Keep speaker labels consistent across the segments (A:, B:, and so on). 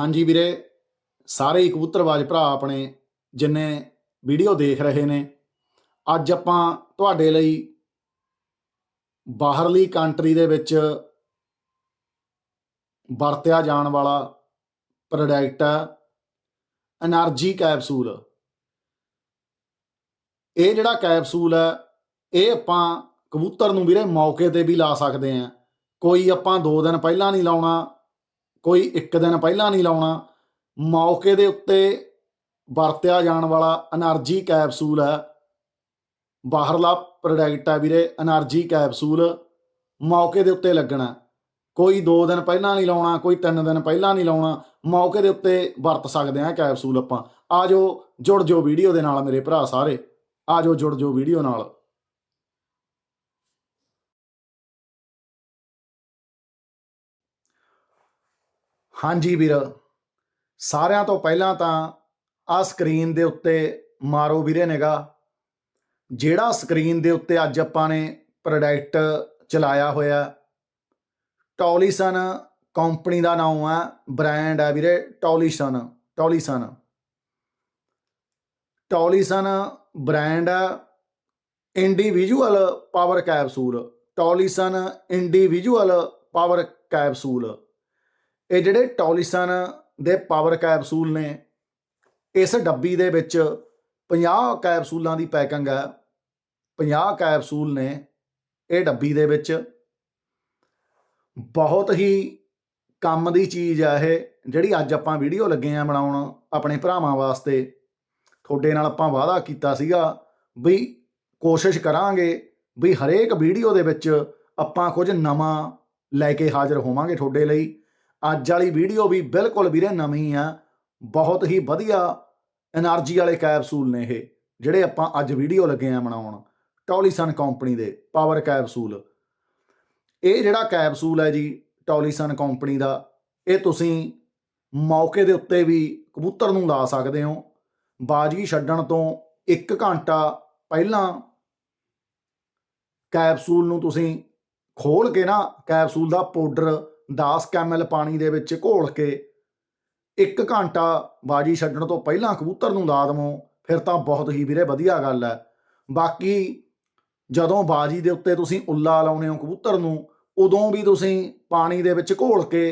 A: ਹਾਂਜੀ ਵੀਰੇ, ਸਾਰੇ ਹੀ ਕਬੂਤਰਬਾਜ਼ ਭਰਾ ਆਪਣੇ ਜਿੰਨੇ ਵੀਡੀਓ ਦੇਖ ਰਹੇ ਨੇ, ਅੱਜ ਆਪਾਂ ਤੁਹਾਡੇ ਲਈ ਬਾਹਰਲੀ ਕੰਟਰੀ ਦੇ ਵਿੱਚ ਵਰਤਿਆ ਜਾਣ ਵਾਲਾ ਪ੍ਰੋਡਕਟ ਹੈ એનર્ਜੀ ਕੈਪਸੂਲ ਇਹ ਜਿਹੜਾ ਕੈਪਸੂਲ ਹੈ ਇਹ ਆਪਾਂ ਕਬੂਤਰ ਨੂੰ ਵੀਰੇ ਮੌਕੇ ਤੇ ਵੀ ਲਾ ਸਕਦੇ ਆ। ਕੋਈ ਆਪਾਂ 2 ਦਿਨ ਪਹਿਲਾਂ ਨਹੀਂ ਲਾਉਣਾ ਕੋਈ ਇੱਕ ਦਿਨ ਪਹਿਲਾਂ ਨਹੀਂ ਲਾਉਣਾ। ਮੌਕੇ ਦੇ ਉੱਤੇ ਵਰਤਿਆ ਜਾਣ ਵਾਲਾ એનર્ਜੀ ਕੈਪਸੂਲ ਹੈ। ਬਾਹਰਲਾ ਪ੍ਰੋਡਕਟ ਹੈ ਵੀਰੇ એનર્ਜੀ ਕੈਪਸੂਲ ਮੌਕੇ ਦੇ ਉੱਤੇ ਲੱਗਣਾ। ਕੋਈ 2 ਦਿਨ ਪਹਿਲਾਂ ਨਹੀਂ ਲਾਉਣਾ, ਕੋਈ 3 ਦਿਨ ਪਹਿਲਾਂ ਨਹੀਂ ਲਾਉਣਾ। ਮੌਕੇ ਦੇ ਉੱਤੇ ਵਰਤ ਸਕਦੇ ਆ ਕੈਪਸੂਲ ਆਪਾਂ। ਆਜੋ ਜੁੜ ਜੋ ਵੀਡੀਓ ਦੇ ਨਾਲ ਮੇਰੇ ਭਰਾ ਸਾਰੇ। ਆਜੋ ਜੁੜ ਜੋ ਵੀਡੀਓ ਨਾਲ। ਹਾਂਜੀ ਵੀਰ। ਸਾਰਿਆਂ ਤੋਂ ਪਹਿਲਾਂ ਤਾਂ ਆ ਸਕਰੀਨ ਦੇ ਉੱਤੇ ਮਾਰੋ ਵੀਰੇ ਨਿਗਾ ਜਿਹੜਾ ਸਕਰੀਨ ਦੇ ਉੱਤੇ ਅੱਜ ਆਪਾਂ ਨੇ ਪ੍ਰੋਡਕਟ ਚਲਾਇਆ ਹੋਇਆ ਟੋਲੀਸਨ ਕੰਪਨੀ ਦਾ ਨਾਮ ਹੈ ਬ੍ਰਾਂਡ ਹੈ ਵੀਰੇ ਟੋਲੀਸਨ ਟੋਲੀਸਨ ਟੋਲੀਸਨ ਬ੍ਰਾਂਡ ਹੈ individual power capsule Tolison individual power capsule ਇਹ ਜਿਹੜੇ ਟੋਲੀਸਨ ਦੇ ਪਾਵਰ ਕੈਪਸੂਲ ਨੇ, ਇਸ ਡੱਬੀ ਦੇ ਵਿੱਚ 50 ਕੈਪਸੂਲਾਂ ਦੀ ਪੈਕਿੰਗ ਹੈ। 50 ਕੈਪਸੂਲ ਨੇ ਇਹ ਡੱਬੀ ਦੇ ਵਿੱਚ। ਬਹੁਤ ਹੀ ਕੰਮ ਦੀ ਚੀਜ਼ ਆ ਇਹ, ਜਿਹੜੀ ਅੱਜ ਆਪਾਂ ਵੀਡੀਓ ਲੱਗੇ ਆ ਬਣਾਉਣ ਆਪਣੇ ਭਰਾਵਾਂ ਵਾਸਤੇ। ਤੁਹਾਡੇ ਨਾਲ ਆਪਾਂ ਵਾਅਦਾ ਕੀਤਾ ਸੀਗਾ ਵੀ ਕੋਸ਼ਿਸ਼ ਕਰਾਂਗੇ ਵੀ ਹਰੇਕ ਵੀਡੀਓ ਦੇ ਵਿੱਚ ਆਪਾਂ ਕੁਝ ਨਵਾਂ ਲੈ ਕੇ ਹਾਜ਼ਰ ਹੋਵਾਂਗੇ ਤੁਹਾਡੇ ਲਈ। ਅੱਜ ਵਾਲੀ ਵੀਡੀਓ ਵੀ ਬਿਲਕੁਲ ਵੀਰੇ ਨਵੀਂ ਆ। ਬਹੁਤ ਹੀ ਵਧੀਆ એનર્ਜੀ ਵਾਲੇ ਕੈਪਸੂਲ ਨੇ ਇਹ, ਜਿਹੜੇ ਆਪਾਂ ਅੱਜ ਵੀਡੀਓ ਲੱਗੇ ਆ ਬਣਾਉਣ। ਟੌਲੀਸਨ ਕੰਪਨੀ ਦੇ ਪਾਵਰ ਕੈਪਸੂਲ। ਇਹ ਜਿਹੜਾ ਕੈਪਸੂਲ ਹੈ ਜੀ, ਟੌਲੀਸਨ ਕੰਪਨੀ ਦਾ, ਇਹ ਤੁਸੀਂ ਮੌਕੇ ਦੇ ਉੱਤੇ ਵੀ ਕਬੂਤਰ ਨੂੰ ਲਾ ਸਕਦੇ ਹੋ। ਬਾਜ਼ੀ ਛੱਡਣ ਤੋਂ ਇੱਕ ਘੰਟਾ ਪਹਿਲਾਂ ਕੈਪਸੂਲ ਨੂੰ ਤੁਸੀਂ ਖੋਲ ਕੇ ਨਾ, ਕੈਪਸੂਲ ਦਾ ਪਾਊਡਰ 10 kml ਪਾਣੀ ਦੇ ਵਿੱਚ ਘੋਲ ਕੇ 1 ਘੰਟਾ ਬਾਜੀ ਛੱਡਣ ਤੋਂ ਪਹਿਲਾਂ ਕਬੂਤਰ ਨੂੰ ਲਾ ਦਵੋ, ਫਿਰ ਤਾਂ ਬਹੁਤ ਹੀ ਵੀਰੇ ਵਧੀਆ ਗੱਲ ਹੈ। ਬਾਕੀ ਜਦੋਂ ਬਾਜੀ ਦੇ ਉੱਤੇ ਤੁਸੀਂ ਉੱਲਾ ਲਾਉਨੇ ਹੋ ਕਬੂਤਰ ਨੂੰ, ਉਦੋਂ ਵੀ ਤੁਸੀਂ ਪਾਣੀ ਦੇ ਵਿੱਚ ਘੋਲ ਕੇ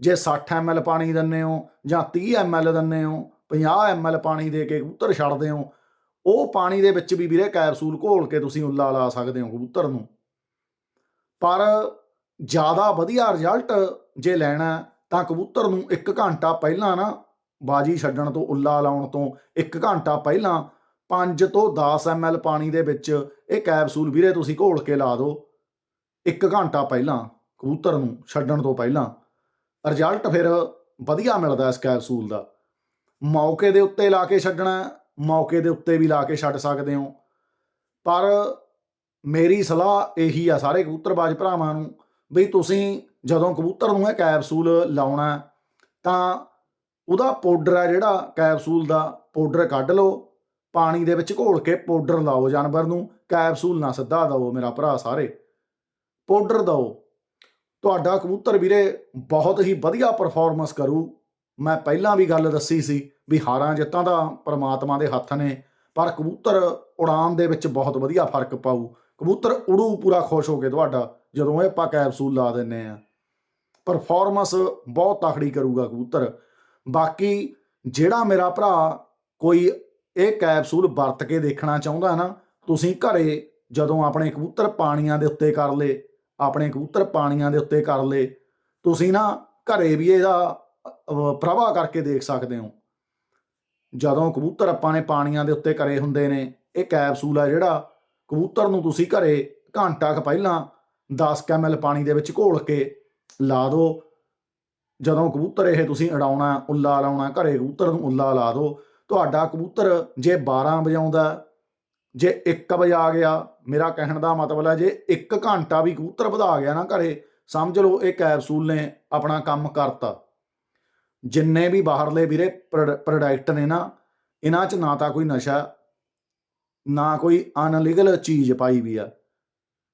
A: ਜੇ 60 ml ਪਾਣੀ ਦਿੰਨੇ ਹੋ ਜਾਂ 30 ml ਦਿੰਨੇ ਹੋ 50 ml ਪਾਣੀ ਦੇ ਕੇ ਕਬੂਤਰ ਛੱਡਦੇ ਹੋ, ਉਹ ਪਾਣੀ ਦੇ ਵਿੱਚ ਵੀ ਵੀਰੇ ਕੈਪਸੂਲ ਘੋਲ ਕੇ ਤੁਸੀਂ ਉੱਲਾ ਲਾ ਸਕਦੇ ਹੋ ਕਬੂਤਰ ਨੂੰ। ਪਰ ਜ਼ਿਆਦਾ ਵਧੀਆ ਰਿਜ਼ਲਟ ਜੇ ਲੈਣਾ ਤਾਂ ਕਬੂਤਰ ਨੂੰ 1 ਘੰਟਾ ਪਹਿਲਾਂ ਨਾ ਬਾਜੀ ਛੱਡਣ ਤੋਂ, ਉੱਲਾ ਲਾਉਣ ਤੋਂ 1 ਘੰਟਾ ਪਹਿਲਾਂ 5 ਤੋਂ 10 ml ਪਾਣੀ ਦੇ ਵਿੱਚ ਇਹ ਕੈਪਸੂਲ ਵੀਰੇ ਤੁਸੀਂ ਘੋਲ ਕੇ ਲਾ ਦਿਓ। 1 ਘੰਟਾ ਪਹਿਲਾਂ ਕਬੂਤਰ ਨੂੰ ਛੱਡਣ ਤੋਂ ਪਹਿਲਾਂ ਰਿਜ਼ਲਟ ਫਿਰ ਵਧੀਆ ਮਿਲਦਾ ਇਸ ਕੈਪਸੂਲ ਦਾ। ਮੌਕੇ ਦੇ ਉੱਤੇ ਲਾ ਕੇ ਛੱਡਣਾ ਮੌਕੇ ਦੇ ਉੱਤੇ ਵੀ ਲਾ ਕੇ ਛੱਡ ਸਕਦੇ ਹੋ। ਪਰ ਮੇਰੀ ਸਲਾਹ ਇਹੀ ਆ ਸਾਰੇ ਕਬੂਤਰਬਾਜ਼ ਭਰਾਵਾਂ ਨੂੰ ਵੀ ਤੁਸੀਂ ਜਦੋਂ ਕਬੂਤਰ ਨੂੰ ਇਹ ਕੈਪਸੂਲ ਲਾਉਣਾ ਤਾਂ ਉਹਦਾ ਪਾਊਡਰ ਆ ਜਿਹੜਾ, ਕੈਪਸੂਲ ਦਾ ਪਾਊਡਰ ਕੱਢ ਲਓ, ਪਾਣੀ ਦੇ ਵਿੱਚ ਘੋਲ ਕੇ ਪਾਊਡਰ ਲਾਓ ਜਾਨਵਰ ਨੂੰ, ਕੈਪਸੂਲ ਨਾ ਸਿੱਧਾ ਦਿਓ ਮੇਰਾ ਭਰਾ ਸਾਰੇ ਪਾਊਡਰ ਦਿਓ ਤੁਹਾਡਾ ਕਬੂਤਰ ਵੀਰੇ ਬਹੁਤ ਹੀ ਵਧੀਆ ਪਰਫਾਰਮੈਂਸ ਕਰੂ। ਮੈਂ ਪਹਿਲਾਂ ਵੀ ਗੱਲ ਦੱਸੀ ਸੀ ਵੀ ਹਾਰਾਂ ਜਿੱਤਾਂ ਦਾ ਪਰਮਾਤਮਾ ਦੇ ਹੱਥ ਨੇ, ਪਰ ਕਬੂਤਰ ਉਡਾਨ ਦੇ ਵਿੱਚ ਬਹੁਤ ਵਧੀਆ ਫ਼ਰਕ ਪਾਊ। ਕਬੂਤਰ ਉੜੂ ਪੂਰਾ ਖੁਸ਼ ਹੋ ਕੇ ਤੁਹਾਡਾ। ਜਦੋਂ ਇਹ ਆਪਾਂ ਕੈਪਸੂਲ ਲਾ ਦਿੰਨੇ ਆ ਪਰਫਾਰਮੈਂਸ ਬਹੁਤ ਤਕੜੀ ਕਰੂਗਾ ਕਬੂਤਰ। ਬਾਕੀ ਜਿਹੜਾ ਮੇਰਾ ਭਰਾ ਕੋਈ ਇਹ ਕੈਪਸੂਲ ਵਰਤ ਕੇ ਦੇਖਣਾ ਚਾਹੁੰਦਾ ਨਾ, ਤੁਸੀਂ ਘਰੇ ਜਦੋਂ ਆਪਣੇ ਕਬੂਤਰ ਪਾਣੀਆਂ ਦੇ ਉੱਤੇ ਕਰ ਲੇ, ਆਪਣੇ ਕਬੂਤਰ ਪਾਣੀਆਂ ਦੇ ਉੱਤੇ ਕਰ ਲੇ, ਤੁਸੀਂ ਨਾ ਘਰੇ ਵੀ ਇਹਦਾ ਪ੍ਰਭਾ ਕਰਕੇ ਦੇਖ ਸਕਦੇ ਹੋ। ਜਦੋਂ ਕਬੂਤਰ ਆਪਾਂ ਨੇ ਪਾਣੀਆਂ ਦੇ ਉੱਤੇ ਕਰੇ ਹੁੰਦੇ ਨੇ, ਇਹ ਕੈਪਸੂਲ ਆ ਜਿਹੜਾ, ਕਬੂਤਰ ਨੂੰ ਤੁਸੀਂ ਘਰੇ ਘੰਟਾ ਕ ਪਹਿਲਾਂ 10 kml ਪਾਣੀ ਦੇ ਵਿੱਚ ਘੋਲ ਕੇ ਲਾ ਦਿਓ ਜਦੋਂ ਕਬੂਤਰ ਇਹ ਤੁਸੀਂ ਉਡਾਉਣਾ ਉੱਲਾ ਲਾਉਣਾ, ਘਰੇ ਕਬੂਤਰ ਨੂੰ ਉੱਲਾ ਲਾ ਦਿਓ ਤੁਹਾਡਾ ਕਬੂਤਰ ਜੇ 12 ਵਜਾਉਂਦਾ ਜੇ 1 ਆ ਗਿਆ, ਮੇਰਾ ਕਹਿਣ ਦਾ ਮਤਲਬ ਹੈ ਜੇ 1 ਘੰਟਾ ਵੀ ਕਬੂਤਰ ਵਧਾ ਗਿਆ ਨਾ ਘਰੇ, ਸਮਝ ਲਓ ਇਹ ਕੈਪਸੂਲ ਨੇ ਆਪਣਾ ਕੰਮ ਕਰਤਾ। ਜਿੰਨੇ ਵੀ ਬਾਹਰਲੇ ਵੀਰੇ ਪ੍ਰੋਡਕਟ ਨੇ ਨਾ, ਇਹਨਾਂ 'ਚ ਨਾ ਤਾਂ ਕੋਈ ਨਸ਼ਾ, ਨਾ ਕੋਈ ਅਨਲੀਗਲ ਚੀਜ਼ ਪਾਈ ਵੀ ਆ।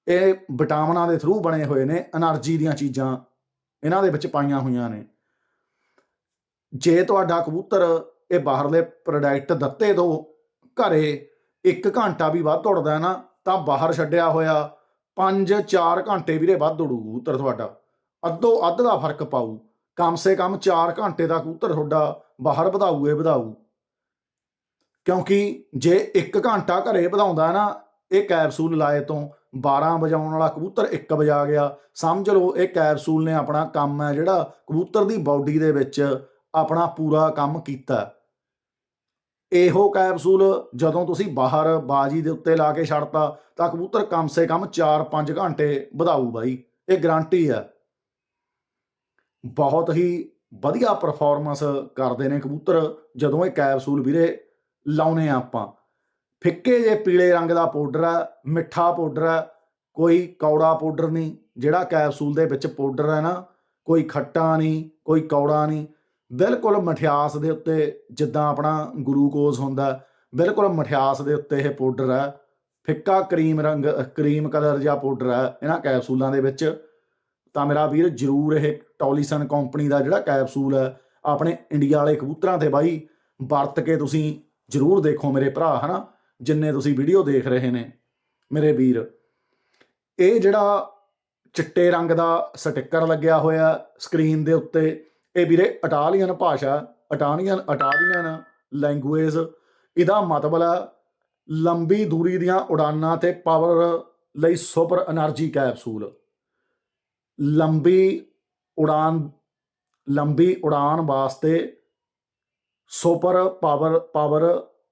A: ਇਹ ਵਿਟਾਮਿਨਾਂ ਦੇ ਥਰੂ ਬਣੇ ਹੋਏ ਨੇ એનર્ਜੀ ਦੀਆਂ ਚੀਜ਼ਾਂ, ਇਹਨਾਂ ਦੇ ਵਿੱਚ ਪਾਈਆਂ ਹੋਈਆਂ ਨੇ। ਜੇ ਤੁਹਾਡਾ ਕਬੂਤਰ ਇਹ ਬਾਹਰਲੇ ਪ੍ਰੋਡਕਟ ਦਿੱਤੇ ਤੋਂ ਘਰੇ 1 ਘੰਟਾ ਵੀ ਵੱਧ ਦੌੜਦਾ ਨਾ, ਤਾਂ ਬਾਹਰ ਛੱਡਿਆ ਹੋਇਆ 5-4 ਘੰਟੇ ਵੀਰੇ ਵੱਧ ਦੌੜੂ ਕਬੂਤਰ ਤੁਹਾਡਾ। ਅੱਧੋ ਅੱਧ ਦਾ ਫ਼ਰਕ ਪਾਊ, ਕਮ ਸੇ ਕਮ 4 ਘੰਟੇ ਦਾ ਕਬੂਤਰ ਤੁਹਾਡਾ ਬਾਹਰ ਵਧਾਊ, ਇਹ ਵਧਾਊ। ਕਿਉਂਕਿ ਜੇ 1 ਘੰਟਾ ਘਰੇ ਵਧਾਉਂਦਾ ਨਾ, ਇਹ ਕੈਪਸੂਲ ਲਾਏ ਤੋਂ 12 ਵਜਾਉਣ ਵਾਲਾ ਕਬੂਤਰ 1 ਵਜਾ ਗਿਆ। ਸਮਝ ਲਓ, ਇਹ ਕੈਪਸੂਲ ਨੇ ਆਪਣਾ ਕੰਮ ਹੈ ਜਿਹੜਾ ਕਬੂਤਰ ਦੀ ਬਾਡੀ ਦੇ ਵਿੱਚ ਆਪਣਾ ਪੂਰਾ ਕੰਮ ਕੀਤਾ। ਇਹੋ ਕੈਪਸੂਲ ਜਦੋਂ ਤੁਸੀਂ ਬਾਹਰ ਬਾਜੀ ਦੇ ਉੱਤੇ ਲਾ ਕੇ ਛੱਡਤਾ, ਤਾਂ ਕਬੂਤਰ ਕਮ ਸੇ ਕਮ 4-5 ਘੰਟੇ ਵਧਾਊ ਬਾਈ। ਇਹ ਗਾਰੰਟੀ ਹੈ। ਬਹੁਤ ਹੀ ਵਧੀਆ ਪਰਫਾਰਮੈਂਸ ਕਰਦੇ ਨੇ ਕਬੂਤਰ ਜਦੋਂ ਇਹ ਕੈਪਸੂਲ ਵੀਰੇ ਲਾਉਨੇ ਆ ਆਪਾਂ। ਫਿੱਕੇ ਜੇ ਪੀਲੇ ਰੰਗ ਦਾ ਪਾਊਡਰ ਹੈ, ਮਿੱਠਾ ਪਾਊਡਰ ਹੈ, ਕੋਈ ਕੌੜਾ ਪਾਊਡਰ ਨਹੀਂ, ਜਿਹੜਾ ਕੈਪਸੂਲ ਦੇ ਵਿੱਚ ਪਾਊਡਰ ਹੈ ਨਾ, ਕੋਈ ਖੱਟਾ ਨਹੀਂ, ਕੋਈ ਕੌੜਾ ਨਹੀਂ, ਬਿਲਕੁਲ ਮਠਿਆਸ ਦੇ ਉੱਤੇ ਜਿੱਦਾਂ ਆਪਣਾ ਗਲੂਕੋਜ਼ ਹੁੰਦਾ ਬਿਲਕੁਲ ਮਠਿਆਸ ਦੇ ਉੱਤੇ ਇਹ ਪਾਊਡਰ ਹੈ, ਫਿੱਕਾ ਕਰੀਮ ਰੰਗ, ਕਰੀਮ ਕਲਰ ਜਿਹਾ ਪਾਊਡਰ ਹੈ ਇਹਨਾਂ ਕੈਪਸੂਲਾਂ ਦੇ ਵਿੱਚ, ਤਾਂ ਮੇਰਾ ਵੀਰ ਜਰੂਰ ਇਹ ਟੋਲੀਸਨ ਕੰਪਨੀ ਦਾ ਜਿਹੜਾ ਕੈਪਸੂਲ ਹੈ, ਆਪਣੇ ਇੰਡੀਆ ਵਾਲੇ ਕਬੂਤਰਾਂ ਤੇ ਬਾਈ, ਵਰਤ ਕੇ ਤੁਸੀਂ ਜਰੂਰ ਦੇਖੋ ਮੇਰੇ ਭਰਾ, ਹਨਾ? ਜਿੰਨੇ ਤੁਸੀਂ ਵੀਡੀਓ ਦੇਖ ਰਹੇ ਨੇ, ਮੇਰੇ ਵੀਰ, ਇਹ ਜਿਹੜਾ ਚਿੱਟੇ ਰੰਗ ਦਾ ਸਟicker ਲੱਗਿਆ ਹੋਇਆ ਸਕਰੀਨ ਦੇ ਉੱਤੇ, ਇਹ ਵੀਰੇ ਇਟਾਲੀਅਨ ਭਾਸ਼ਾ, ਇਟਾਲੀਅਨ ਇਟਾਲੀਅਨ ਲੈਂਗੁਏਜ ਇਹਦਾ ਮਤਲਬ ਹੈ ਲੰਬੀ ਦੂਰੀ ਦੀਆਂ ਉਡਾਨਾਂ ਤੇ ਪਾਵਰ ਲਈ ਸੁਪਰ એનર્ਜੀ ਕੈਪਸੂਲ ਲੰਬੀ ਉਡਾਨ ਲੰਬੀ ਉਡਾਨ ਵਾਸਤੇ super power power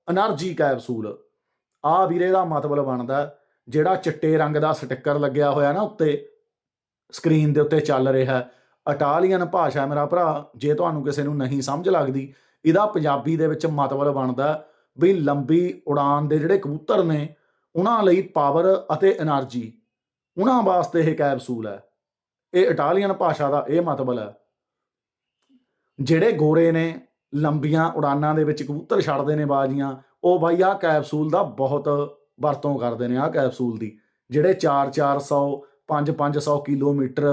A: energy capsule ਆ ਵੀਰੇ ਦਾ ਮਤਲਬ ਬਣਦਾ ਜਿਹੜਾ ਚਿੱਟੇ ਰੰਗ ਦਾ ਸਟicker ਲੱਗਿਆ ਹੋਇਆ ਨਾ ਉੱਤੇ ਸਕਰੀਨ ਦੇ ਉੱਤੇ ਚੱਲ ਰਿਹਾ ਇਟਾਲੀਅਨ ਭਾਸ਼ਾ ਮੇਰਾ ਭਰਾ, ਜੇ ਤੁਹਾਨੂੰ ਕਿਸੇ ਨੂੰ ਨਹੀਂ ਸਮਝ ਲੱਗਦੀ, ਇਹਦਾ ਪੰਜਾਬੀ ਦੇ ਵਿੱਚ ਮਤਲਬ ਬਣਦਾ ਵੀ ਲੰਬੀ ਉਡਾਨ ਦੇ ਜਿਹੜੇ ਕਬੂਤਰ ਨੇ, ਉਹਨਾਂ ਲਈ ਪਾਵਰ ਅਤੇ એનર્ਜੀ ਉਹਨਾਂ ਵਾਸਤੇ ਇਹ ਕੈਪਸੂਲ ਹੈ। ਇਹ ਇਟਾਲੀਅਨ ਭਾਸ਼ਾ ਦਾ ਇਹ ਮਤਲਬ ਹੈ। ਜਿਹੜੇ ਗੋਰੇ ਨੇ, ਲੰਬੀਆਂ ਉਡਾਨਾਂ ਦੇ ਵਿੱਚ ਕਬੂਤਰ ਛੱਡਦੇ ਨੇ ਬਾਜ਼ੀਆਂ ਉਹ ਬਾਈ ਆਹ ਕੈਪਸੂਲ ਦਾ ਬਹੁਤ ਵਰਤੋਂ ਕਰਦੇ ਨੇ ਆਹ ਕੈਪਸੂਲ ਦੀ, ਜਿਹੜੇ 4-400 5-500 ਕਿਲੋਮੀਟਰ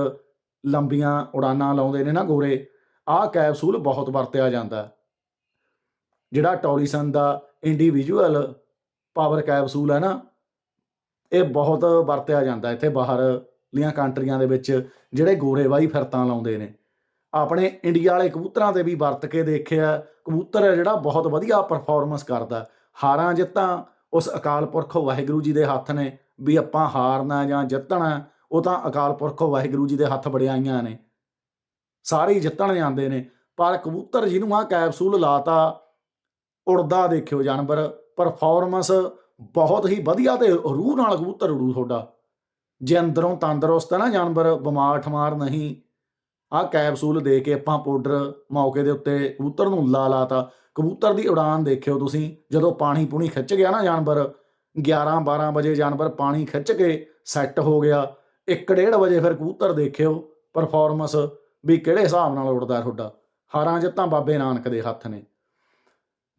A: ਲੰਬੀਆਂ ਉਡਾਨਾਂ ਲਾਉਂਦੇ ਨੇ ਨਾ ਗੋਰੇ, ਆਹ ਕੈਪਸੂਲ ਬਹੁਤ ਵਰਤਿਆ ਜਾਂਦਾ ਜਿਹੜਾ ਟੋਲੀਸਨ ਦਾ ਇੰਡੀਵਿਜੂਅਲ ਪਾਵਰ ਕੈਪਸੂਲ ਹੈ ਨਾ, ਇਹ ਬਹੁਤ ਵਰਤਿਆ ਜਾਂਦਾ ਇੱਥੇ ਬਾਹਰ ਲੀਆਂ ਕੰਟਰੀਆਂ ਦੇ ਵਿੱਚ, ਜਿਹੜੇ ਗੋਰੇ ਬਾਈ ਫਿਰਤਾਂ ਲਾਉਂਦੇ ਨੇ। ਆਪਣੇ ਇੰਡੀਆ ਵਾਲੇ ਕਬੂਤਰਾਂ ਤੇ ਵੀ ਵਰਤ ਕੇ ਦੇਖਿਆ, ਕਬੂਤਰ ਹੈ ਜਿਹੜਾ ਬਹੁਤ ਵਧੀਆ ਪਰਫਾਰਮੈਂਸ ਕਰਦਾ ਹਾਰਾਂ ਜਿੱਤਾਂ। ਉਸ ਅਕਾਲ ਪੁਰਖ ਵਾਹਿਗੁਰੂ ਜੀ ਦੇ ਹੱਥ ਨੇ ਵੀ ਆਪਾਂ ਹਾਰਨਾ ਜਾਂ ਜਿੱਤਣਾ, ਉਹ ਤਾਂ ਅਕਾਲ ਪੁਰਖ ਵਾਹਿਗੁਰੂ ਜੀ ਦੇ ਹੱਥ ਬੜਿਆਈਆਂ ਨੇ। ਸਾਰੇ ਜਿੱਤਣ ਜਾਂਦੇ ਨੇ। ਪਰ ਕਬੂਤਰ ਜਿਹਨੂੰ ਆ ਕੈਪਸੂਲ ਲਾਤਾ, ਉੜਦਾ ਦੇਖਿਓ ਜਾਨਵਰ ਪਰਫਾਰਮੈਂਸ ਬਹੁਤ ਹੀ ਵਧੀਆ ਤੇ ਰੂਹ ਨਾਲ ਕਬੂਤਰ ਉੜੂ ਤੁਹਾਡਾ। ਜੇ ਅੰਦਰੋਂ ਤੰਦਰੁਸਤ ਹੈ ਨਾ ਜਾਨਵਰ, ਬਿਮਾਰ ਠਮਾਰ ਨਹੀਂ ਆ ਕੈਪਸੂਲ ਦੇ ਕੇ ਆਪਾਂ ਪਾਊਡਰ ਮੌਕੇ ਦੇ ਉੱਤੇ ਕਬੂਤਰ ਨੂੰ ਲਾ ਲਾਤਾ। ਕਬੂਤਰ ਦੀ ਉਡਾਨ ਦੇਖਿਓ ਤੁਸੀਂ, ਜਦੋਂ ਪਾਣੀ ਪੂਣੀ ਖਿੱਚ ਗਿਆ ਨਾ ਜਾਨਵਰ 11 12 ਵਜੇ ਜਾਨਵਰ ਪਾਣੀ ਖਿੱਚ ਕੇ ਸੈੱਟ ਹੋ ਗਿਆ 1:30 ਵਜੇ ਫਿਰ ਕਬੂਤਰ ਦੇਖਿਓ ਪਰਫਾਰਮੈਂਸ ਵੀ ਕਿਹੜੇ ਹਿਸਾਬ ਨਾਲ ਉੱਡਦਾ ਤੁਹਾਡਾ, ਹਾਰਾਂ ਜਿੱਤਾਂ ਬਾਬੇ ਨਾਨਕ ਦੇ ਹੱਥ ਨੇ।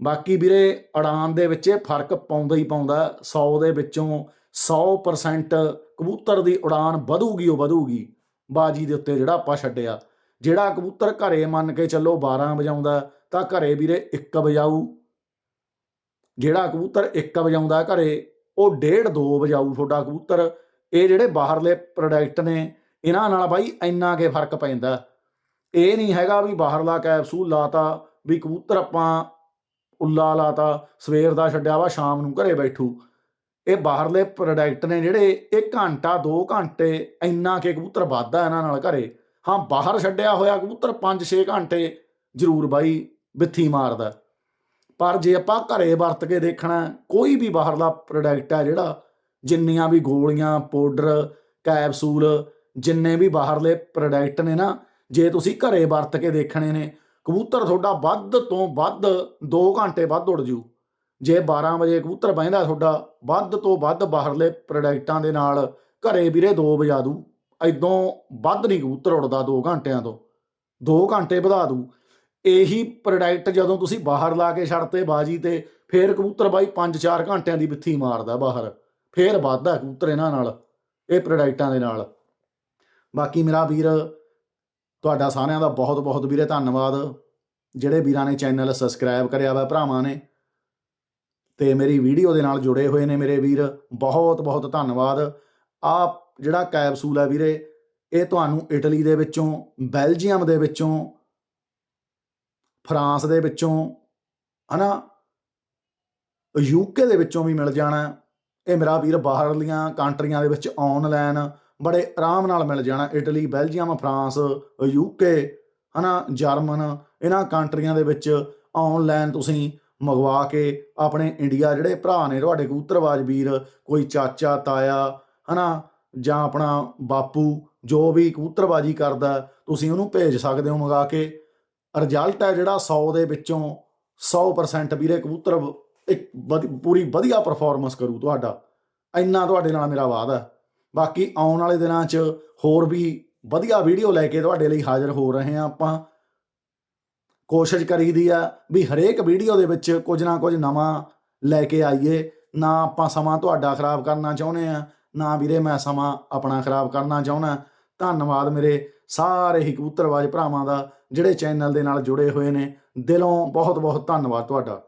A: ਬਾਕੀ ਵੀਰੇ, ਉਡਾਨ ਦੇ ਵਿੱਚ ਇਹ ਫ਼ਰਕ ਪਾਉਂਦਾ ਹੀ ਪਾਉਂਦਾ 100 ਦੇ ਵਿੱਚੋਂ 100% ਕਬੂਤਰ ਦੀ ਉਡਾਨ ਵਧੂਗੀ ਉਹ ਵਧੂਗੀ, ਬਾਜੀ ਦੇ ਉੱਤੇ ਜਿਹੜਾ ਆਪਾਂ ਛੱਡਿਆ। ਜਿਹੜਾ ਕਬੂਤਰ ਘਰੇ ਮੰਨ ਕੇ ਚੱਲੋ 12 ਵਜਾਉਂਦਾ ਤਾਂ ਘਰੇ ਵੀਰੇ ਇੱਕ ਵਜਾਊ। ਜਿਹੜਾ ਕਬੂਤਰ ਇੱਕ ਵਜਾਉਂਦਾ ਘਰੇ, ਉਹ ਡੇਢ ਦੋ ਵਜਾਊ ਤੁਹਾਡਾ ਕਬੂਤਰ। ਇਹ ਜਿਹੜੇ ਬਾਹਰਲੇ ਪ੍ਰੋਡਕਟ ਨੇ, ਇਹਨਾਂ ਨਾਲ ਬਾਈ ਇੰਨਾ ਕੇ ਫ਼ਰਕ ਪੈਂਦਾ। ਇਹ ਨਹੀਂ ਹੈਗਾ ਵੀ ਬਾਹਰਲਾ ਕੈਪਸੂਲ ਲਾਤਾ, ਵੀ ਕਬੂਤਰ ਆਪਾਂ ਉੱਲਾ ਲਾਤਾ, ਸਵੇਰ ਦਾ ਛੱਡਿਆ ਵਾ, ਸ਼ਾਮ ਨੂੰ ਘਰੇ ਬੈਠੂ। ਇਹ ਬਾਹਰਲੇ ਪ੍ਰੋਡਕਟ ਨੇ ਜਿਹੜੇ, ਇਹ ਘੰਟਾ 2 ਘੰਟੇ ਇੰਨਾ ਕੇ ਕਬੂਤਰ ਵੱਧਦਾ ਇਹਨਾਂ ਨਾਲ ਘਰੇ। ਹਾਂ, ਬਾਹਰ ਛੱਡਿਆ ਹੋਇਆ ਕਬੂਤਰ 5-6 ਘੰਟੇ ਜ਼ਰੂਰ ਬਾਈ। ਬਿੱਥੀ ਮਾਰਦਾ ਪਰ ਜੇ ਆਪਾਂ ਘਰੇ ਵਰਤ ਕੇ ਦੇਖਣਾ ਕੋਈ ਵੀ ਬਾਹਰਲਾ ਪ੍ਰੋਡਕਟ ਹੈ ਜਿਹੜਾ ਜਿੰਨੀਆਂ ਵੀ ਗੋਲੀਆਂ ਪਾਊਡਰ ਕੈਪਸੂਲ ਜਿੰਨੇ ਵੀ ਬਾਹਰਲੇ ਪ੍ਰੋਡਕਟ ਨੇ ਨਾ, ਜੇ ਤੁਸੀਂ ਘਰੇ ਵਰਤ ਕੇ ਦੇਖਣੇ ਨੇ, ਕਬੂਤਰ ਤੁਹਾਡਾ ਵੱਧ ਤੋਂ ਵੱਧ 2 ਘੰਟੇ ਵੱਧ ਉੜ ਜੂ। ਜੇ 12 ਵਜੇ ਕਬੂਤਰ ਬਹਿੰਦਾ ਤੁਹਾਡਾ, ਵੱਧ ਤੋਂ ਵੱਧ ਬਾਹਰਲੇ ਪ੍ਰੋਡਕਟਾਂ ਦੇ ਨਾਲ ਘਰੇ ਵੀਰੇ 2 ਵਜਾ ਦੂ। ਐਦੋਂ ਵੱਧ ਨਹੀਂ ਕਬੂਤਰ ਉੜਦਾ 2 ਘੰਟਿਆਂ ਤੋਂ। 2 ਘੰਟੇ ਵਧਾ ਦੂ। ਇਹੀ ਪ੍ਰੋਡਕਟ ਜਦੋਂ ਤੁਸੀਂ ਬਾਹਰ ਲਾ ਕੇ ਛੱਡਤੇ ਬਾਜੀ ਤੇ, ਫੇਰ ਕਬੂਤਰ ਬਾਈ 5-4 ਘੰਟਿਆਂ ਦੀ ਬਿੱਥੀ ਮਾਰਦਾ ਬਾਹਰ। ਫੇਰ ਵੱਧਦਾ ਕਬੂਤਰ ਇਹਨਾਂ ਨਾਲ, ਇਹ ਪ੍ਰੋਡਕਟਾਂ ਦੇ ਨਾਲ। ਬਾਕੀ ਮੇਰਾ ਵੀਰ, ਤੁਹਾਡਾ ਸਾਰਿਆਂ ਦਾ ਬਹੁਤ ਬਹੁਤ ਵੀਰੇ ਧੰਨਵਾਦ। ਜਿਹੜੇ ਵੀਰਾਂ ਨੇ ਚੈਨਲ ਸਬਸਕ੍ਰਾਈਬ ਕਰਿਆ ਵਾ ਭਰਾਵਾਂ ਨੇ, ਤੇ ਮੇਰੀ ਵੀਡੀਓ ਦੇ ਨਾਲ ਜੁੜੇ ਹੋਏ ਨੇ ਮੇਰੇ ਵੀਰ ਬਹੁਤ ਬਹੁਤ ਧੰਨਵਾਦ। ਆ ਜਿਹੜਾ ਕੈਪਸੂਲ ਹੈ ਵੀਰੇ, ਇਹ ਤੁਹਾਨੂੰ ਇਟਲੀ ਦੇ ਵਿੱਚੋਂ, ਬੈਲਜੀਅਮ ਦੇ ਵਿੱਚੋਂ ਫਰਾਂਸ ਦੇ ਵਿੱਚੋਂ, ਹਨਾ? ਯੂਕੇ ਦੇ ਵਿੱਚੋਂ ਵੀ ਮਿਲ ਜਾਣਾ। ਇਹ ਮੇਰਾ ਵੀਰ ਬਾਹਰਲੀਆਂ ਕੰਟਰੀਆਂ ਦੇ ਵਿੱਚ ਆਨਲਾਈਨ ਬੜੇ ਆਰਾਮ ਨਾਲ ਮਿਲ ਜਾਣਾ। ਇਟਲੀ, ਬੈਲਜੀਅਮ, ਫਰਾਂਸ ਯੂਕੇ ਹਨਾ? ਜਰਮਨ, ਇਹਨਾਂ ਕੰਟਰੀਆਂ ਦੇ ਵਿੱਚ ਆਨਲਾਈਨ ਤੁਸੀਂ ਮੰਗਵਾ ਕੇ ਆਪਣੇ ਇੰਡੀਆ ਜਿਹੜੇ ਭਰਾ ਨੇ, ਤੁਹਾਡੇ ਕਬੂਤਰਬਾਜ਼ ਵੀਰ, ਕੋਈ ਚਾਚਾ, ਤਾਇਆ, ਹਨਾ? ਜਾਂ ਆਪਣਾ ਬਾਪੂ, ਜੋ ਵੀ ਕਬੂਤਰਬਾਜੀ ਕਰਦਾ, ਤੁਸੀਂ ਉਹਨੂੰ ਭੇਜ ਸਕਦੇ ਹੋ ਮੰਗਾ ਕੇ। ਰਿਜ਼ਲਟ ਹੈ ਜਿਹੜਾ 100 ਦੇ ਵਿੱਚੋਂ 100% ਵੀਰੇ ਕਬੂਤਰ ਇੱਕ ਵਧੀ- ਪੂਰੀ ਵਧੀਆ ਪਰਫਾਰਮੈਂਸ ਕਰੂ ਤੁਹਾਡਾ। ਇੰਨਾ ਤੁਹਾਡੇ ਨਾਲ ਮੇਰਾ ਵਾਅਦਾ ਬਾਕੀ ਆਉਣ ਵਾਲੇ ਦਿਨਾਂ 'ਚ ਹੋਰ ਵੀ ਵਧੀਆ ਵੀਡੀਓ ਲੈ ਕੇ ਤੁਹਾਡੇ ਲਈ ਹਾਜ਼ਰ ਹੋ ਰਹੇ ਹਾਂ ਆਪਾਂ। ਕੋਸ਼ਿਸ਼ ਕਰੀਦੀ ਆ ਵੀ ਹਰੇਕ ਵੀਡੀਓ ਦੇ ਵਿੱਚ ਕੁਝ ਨਾ ਕੁਝ ਨਵਾਂ ਲੈ ਕੇ ਆਈਏ। ਨਾ ਆਪਾਂ ਸਮਾਂ ਤੁਹਾਡਾ ਖਰਾਬ ਕਰਨਾ ਚਾਹੁੰਦੇ ਆ ਨਾ ਵੀਰੇ ਮੈਂ ਸਮਾਂ ਆਪਣਾ ਖਰਾਬ ਕਰਨਾ ਚਾਹੁੰਦਾ। ਧੰਨਵਾਦ ਮੇਰੇ ਸਾਰੇ ਹੀ ਕਬੂਤਰਵਾਜ਼ ਭਰਾਵਾਂ ਦਾ, ਜਿਹੜੇ ਚੈਨਲ ਦੇ ਨਾਲ ਜੁੜੇ ਹੋਏ ਨੇ, ਦਿਲੋਂ ਬਹੁਤ ਬਹੁਤ ਧੰਨਵਾਦ ਤੁਹਾਡਾ।